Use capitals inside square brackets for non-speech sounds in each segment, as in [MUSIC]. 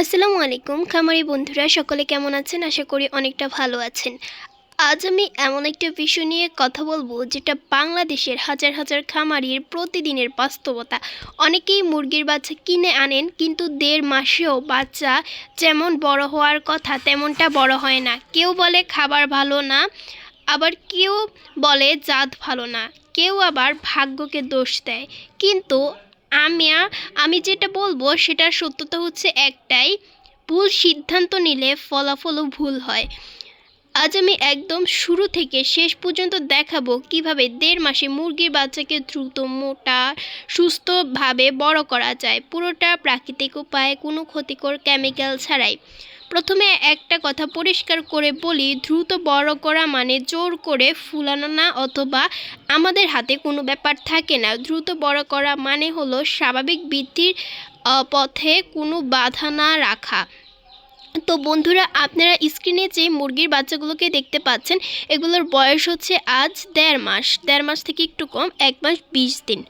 আসসালামু আলাইকুম, খামারি বন্ধুরা, সকলে কেমন আছেন? আশা করি অনেকটা ভালো আছেন। আজ আমি এমন একটা বিষয় নিয়ে কথা বলব, যেটা বাংলাদেশের হাজার হাজার খামারির প্রতিদিনের বাস্তবতা। অনেকেই মুরগির বাচ্চা কিনে আনেন, কিন্তু দেড় মাসেও বাচ্চা যেমন বড় হওয়ার কথা, তেমনটা বড় হয় না। কেউ বলে খাবার ভালো না, আবার কেউ বলে জাত ভালো না। কেউ আবার ভাগ্যকে দোষ দেয়। কিন্তু আমি আমি যেটা বলব সেটার সত্যতা হচ্ছে একটাই, ভুল সিদ্ধান্ত নিলে ফলাফলও ভুল হয়। আজ আমি একদম শুরু থেকে শেষ পর্যন্ত দেখাবো কীভাবে দেড় মাসে মুরগির বাচ্চাকে দ্রুত, মোটা, সুস্থভাবে বড় করা যায়। পুরোটা প্রাকৃতিক উপায়ে কোনো ক্ষতিকর কেমিক্যাল ছাড়াই। প্রথমে একটা কথা পরিষ্কার করে বলি, দ্রুত বড় করা মানে জোর করে ফুলানো না অথবা আমাদের হাতে কোনো ব্যাপার থাকে না। দ্রুত বড় করা মানে হলো স্বাভাবিক বৃদ্ধির পথে কোনো বাধা না রাখা। তো বন্ধুরা, আপনারা স্ক্রিনে যে মুরগির বাচ্চাগুলোকে দেখতে পাচ্ছেন, এগুলোর বয়স হচ্ছে আজ দেড় মাস। দেড় মাস থেকে একটু কম, এক মাস বিশ দিন।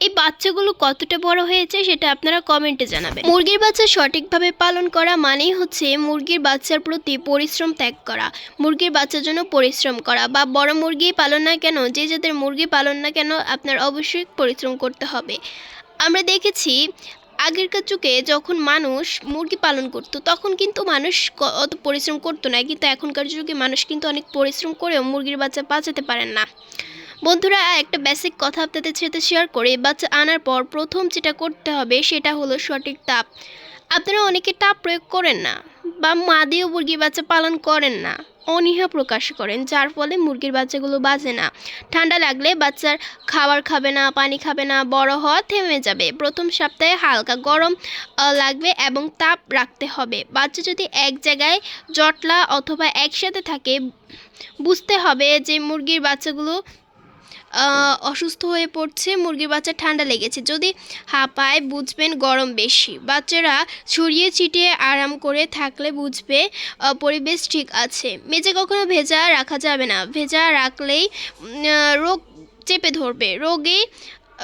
এই বাচ্চাগুলো কতটা বড় হয়েছে সেটা আপনারা কমেন্টে জানাবেন। মুরগির বাচ্চা সঠিকভাবে পালন করা মানেই হচ্ছে মুরগির বাচ্চার প্রতি পরিশ্রম ত্যাগ করা, মুরগির বাচ্চার জন্য পরিশ্রম করা বা বড় মুরগি পালন না কেন, যে যাদের মুরগি পালন না কেন আপনার অবশ্যই পরিশ্রম করতে হবে। আমরা দেখেছি আগেরকার যুগে যখন মানুষ মুরগি পালন করত, তখন কিন্তু মানুষ অত পরিশ্রম করতো না। কিন্তু এখনকার যুগে মানুষ কিন্তু অনেক পরিশ্রম করেও মুরগির বাচ্চা বাঁচাতে পারেন না। বন্ধুরা, একটা বেসিক কথা আপনাদের সাথে শেয়ার করে বাচ্চা আনার পর প্রথম যেটা করতে হবে সেটা হলো সঠিক তাপ। আপনারা অনেকে তাপ প্রয়োগ করেন না, বা মাদিও মুরগির বাচ্চা পালন করেন না, অনীহা প্রকাশ করেন, যার ফলে মুরগির বাচ্চাগুলো বাজে না। ঠান্ডা লাগলে বাচ্চার খাবার খাবে না, পানি খাবে না, বড় হওয়া থেমে যাবে। প্রথম সপ্তাহে হালকা গরম লাগবে এবং তাপ রাখতে হবে। বাচ্চা যদি এক জায়গায় জটলা অথবা একসাথে থাকে, বুঝতে হবে যে মুরগির বাচ্চাগুলো অসুস্থ হয়ে পড়ছে, মুরগির বাচ্চা ঠান্ডা লেগেছে। যদি হাঁপায়, বুঝবেন গরম বেশি। বাচ্চারা ছড়িয়ে ছিটিয়ে আরাম করে থাকলে বুঝবে পরিবেশ ঠিক আছে। মেঝে কখনো ভেজা রাখা যাবে না। ভেজা রাখলেই রোগ চেপে ধরবে। রোগে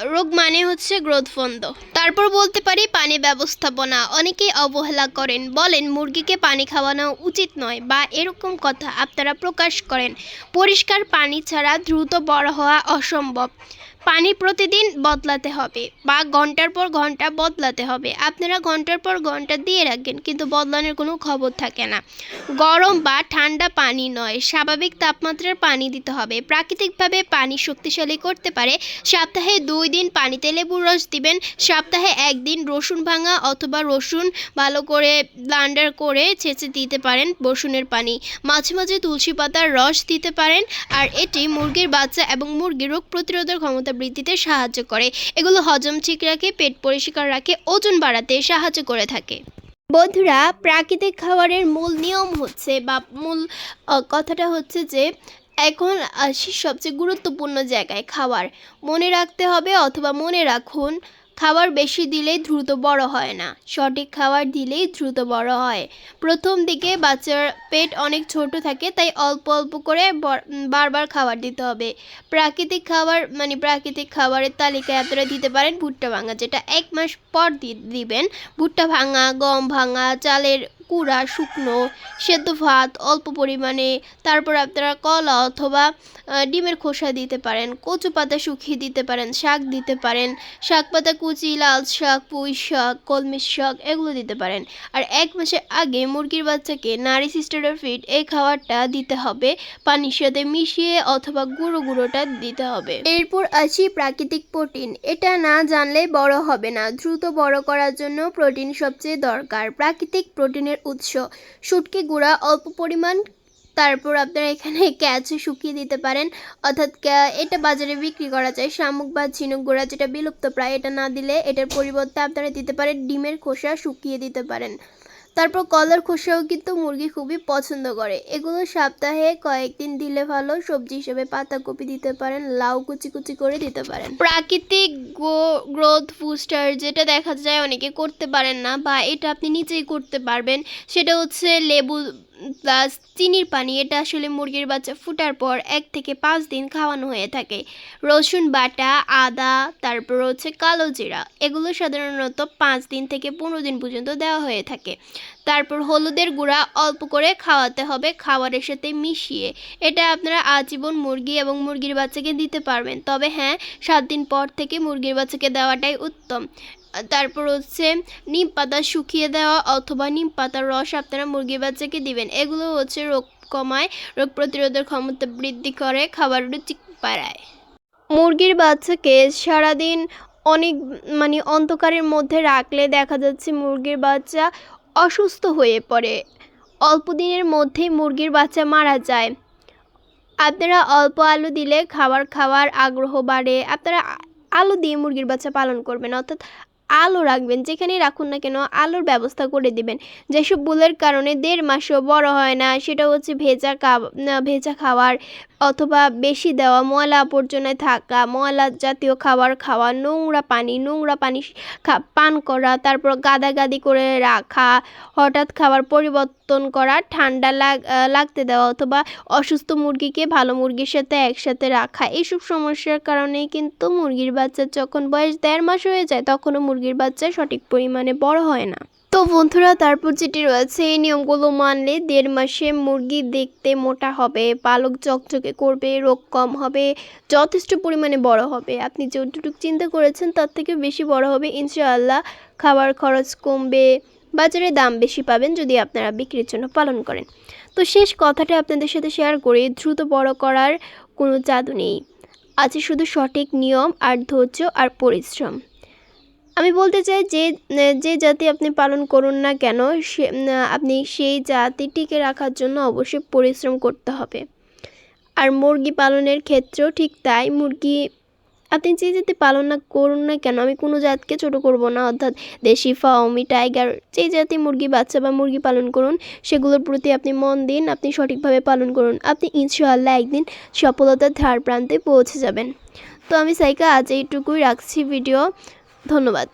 রোগ মানে হচ্ছে গ্রোথ বন্ধ। তারপর বলতে পারি পানি ব্যবস্থাপনা। অনেকেই অবহেলা করেন, বলেন মুরগিকে পানি খাওয়ানো উচিত নয় বা এরকম কথা আপনারা প্রকাশ করেন। পরিষ্কার পানি ছাড়া দ্রুত বড় হওয়া অসম্ভব। পানি প্রতিদিন বদলাতে হবে বা ঘণ্টার পর ঘণ্টা বদলাতে হবে। আপনারা ঘণ্টার পর ঘণ্টা দিয়ে রাখবেন, কিন্তু বদলানোর কোনো খবর থাকে না। গরম বা ঠান্ডা পানি নয়, স্বাভাবিক তাপমাত্রার পানি দিতে হবে। প্রাকৃতিকভাবে পানি শক্তিশালী করতে পারে। সপ্তাহে দুই দিন পানিতে লেবুর রস দিবেন, সপ্তাহে একদিন রসুন ভাঙা অথবা রসুন ভালো করে ব্লান্ডার করে ছেঁচে দিতে পারেন রসুনের পানি। মাঝে মাঝে তুলসী পাতার রস দিতে পারেন, আর এটি মুরগির বাচ্চা এবং মুরগির রোগ প্রতিরোধের ক্ষমতা বৃদ্ধিতে সাহায্য করে। এগুলো হজম ঠিক রাখে, পেট পরিষ্কার রাখে, ওজন বাড়াতে সাহায্য করে থাকে। বন্ধুরা, প্রাকৃতিক খাবারের মূল নিয়ম হচ্ছে বা মূল কথাটা হচ্ছে যে এখন আসি সবচেয়ে গুরুত্বপূর্ণ জায়গায় খাবার। মনে রাখতে হবে অথবা মনে রাখুন খাবার বেশি দিলেই দ্রুত বড় হয় না। সঠিক খাবার দিলেই দ্রুত বড় হয়। প্রথম দিকে বাচ্চার পেট অনেক ছোট থাকে, তাই অল্প অল্প করে বারবার খাবার দিতে হবে। প্রাকৃতিক খাবার মানে প্রাকৃতিক খাবারের তালিকায় আপনারা দিতে পারেন ভুট্টা ভাঙা, যেটা এক মাস পর দিবেন। ভুট্টা ভাঙা, গম ভাঙা, চালের কুড়া, শুকনো, সেদ্ধ ভাত অল্প পরিমাণে, তারপর আপনারা কলা অথবা ডিমের খোসা দিতে পারেন, কচু পাতা শুকিয়ে দিতে পারেন, শাক দিতে পারেন, শাক পাতা, কুচি, লাল শাক, পুঁই শাক কলমি শাক, এগুলো দিতে পারেন। আর এক মাসের আগে মুরগির বাচ্চাকে নারী সিস্টারের ফিড এই খাবারটা দিতে হবে, পানির সাথে মিশিয়ে অথবা গুঁড়ো গুঁড়োটা দিতে হবে। এরপর আসি প্রাকৃতিক প্রোটিন। এটা না জানলে বড় হবে না। দ্রুত বড় করার জন্য প্রোটিন সবচেয়ে দরকার। প্রাকৃতিক প্রোটিনের উৎস। শুটকি গুঁড়া অল্প পরিমাণ, তারপর আপনারা এখানে [LAUGHS] ক্যাচ শুকিয়ে দিতে পারেন। অর্থাৎ এটা বাজারে বিক্রি করা যায়। শামুক বা ঝিনুক গুঁড়া যেটা বিলুপ্ত প্রায়, এটা না দিলে এটার পরিবর্তে আপনারা দিতে পারেন ডিমের খোসা শুকিয়ে দিতে পারেন। তারপর কলার খোসাও কিন্তু মুরগি খুবই পছন্দ করে। এগুলো সপ্তাহে কয়েকদিন দিলে ভালো, সবজি হিসেবে পাতাকপি দিতে পারেন, লাউ কুচি কুচি করে দিতে পারেন। প্রাকৃতিক গ্রোথ বুস্টার যেটা দেখা যায় অনেকে করতে পারেন না বা এটা আপনি নিজেই করতে পারবেন, সেটা হচ্ছে লেবু প্লাস চিনির পানি, এটা আসলে মুরগির বাচ্চা ফুটার পর এক থেকে পাঁচ দিন খাওয়ানো হয়ে থাকে। রসুন বাটা, আদা, তারপর হচ্ছে কালো জিরা, এগুলো সাধারণত পাঁচ দিন থেকে পনেরো দিন পর্যন্ত দেওয়া হয়ে থাকে। তারপর হলুদের গুঁড়া অল্প করে খাওয়াতে হবে, খাবারের সাথে মিশিয়ে। এটা আপনারা আজীবন মুরগি এবং মুরগির বাচ্চাকে দিতে পারবেন। তবে হ্যাঁ সাত দিন পর থেকে মুরগির বাচ্চাকে দেওয়াটাই উত্তম। তারপর হচ্ছে নিম পাতা শুকিয়ে দেওয়া অথবা নিম পাতার রস আপনারা মুরগির বাচ্চাকে দিবেন। এগুলো হচ্ছে রোগ কমায়, রোগ প্রতিরোধের ক্ষমতা বৃদ্ধি করে, খাবার রুচি বাড়ায়। মুরগির বাচ্চাকে সারাদিন অনেক মানে অন্ধকারের মধ্যে রাখলে দেখা যাচ্ছে মুরগির বাচ্চা অসুস্থ হয়ে পড়ে। অল্প দিনের মধ্যেই মুরগির বাচ্চা মারা যায়। আপনারা অল্প আলু দিলে খাবার খাওয়ার আগ্রহ বাড়ে। আপনারা আলু দিয়ে মুরগির বাচ্চা পালন করবেন। অর্থাৎ আলু রাখবেন, যেখানেই রাখুন না কেন আলোর ব্যবস্থা করে দিবেন। যেসব ভুলের কারণে দেড় মাসও বড় হয় না, সেটা হচ্ছে ভেজা ভেজা খাবার অথবা বেশি দেওয়া ময়লা আবর্জনায় থাকা, ময়লা জাতীয় খাবার খাওয়া, নোংরা পানি নোংরা পানি পান করা, তারপর গাদাগাদি করে রাখা, হঠাৎ খাবার পরিবর্তন করা, ঠান্ডা লাগ লাগতে দেওয়া অথবা অসুস্থ মুরগিকে ভালো মুরগির সাথে একসাথে রাখা এইসব সমস্যার কারণেই কিন্তু মুরগির বাচ্চা যখন বয়স দেড় মাস হয়ে যায়, তখনও মুরগির বাচ্চা সঠিক পরিমাণে বড় হয় না। তো বন্ধুরা, তারপর যেটি রয়েছে, এই নিয়মগুলো মানলে দেড় মাসে মুরগি দেখতে মোটা হবে, পালক চকচকে করবে, রোগ কম হবে, যথেষ্ট পরিমাণে বড় হবে। আপনি যতটুকু চিন্তা করেছেন, তার থেকে বেশি বড় হবে। ইনশাআল্লাহ খাবার খরচ কমবে, বাজারে দাম বেশি পাবেন যদি আপনারা বিক্রির জন্য পালন করেন। তো শেষ কথাটা আপনাদের সাথে শেয়ার করে, দ্রুত বড় করার কোনো জাদু নেই। আছে শুধু সঠিক নিয়ম আর ধৈর্য আর পরিশ্রম। আমি বলতে চাই যে যে জাতি আপনি পালন করুন না কেন, সে, আপনি সেই জাতি টিকে রাখার জন্য অবশ্যই পরিশ্রম করতে হবে। আর মুরগি পালনের ক্ষেত্রেও ঠিক তাই, মুরগি আপনি যে জাতি পালন না করুন না কেন, আমি কোনো জাতকে ছোট করব না, অর্থাৎ দেশি ফাউমি টাইগার যে জাতি মুরগি, বাচ্চা বা মুরগি পালন করুন, সেগুলোর প্রতি আপনি মন দিন, আপনি সঠিকভাবে পালন করুন, আপনি ইনশাআল্লাহ একদিন সফলতার ধার প্রান্তে পৌঁছে যাবেন। তো আমি সাইকা আজ এইটুকুই রাখছি ভিডিও ধন্যবাদ।